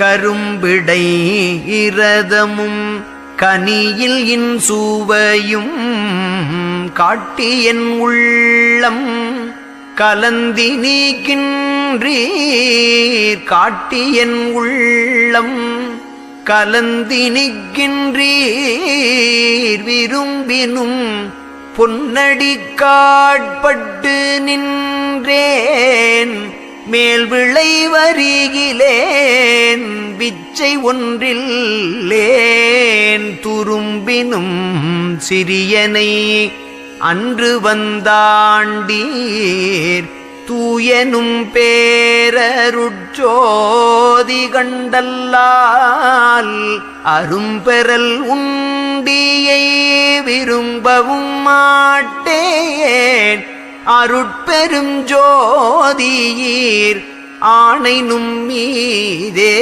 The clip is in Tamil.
கரும்பிடை இரதமும் கனியில் இன்சுவையும் காட்டி என் உள்ளம் கலந்தி நீக்கின்றீர். காட்டி என் உள்ளம் கலந்தி நிற்கின்றீர் விரும்பினும் பொன்னடி காட்பட்டு நின்றேன். மேல் விளை வரிகிலேன் பிச்சை ஒன்றில்லேன் துரும்பினும் சிறியனை அன்று வந்தாண்டீர். தூயனும் பேரருட்சோதி கண்டல்லால் அரும்பெறல் உண்டியை விரும்பவும் மாட்டேன். அருட்பெரும் ஜோதியீர் ஆணைனும் மீதே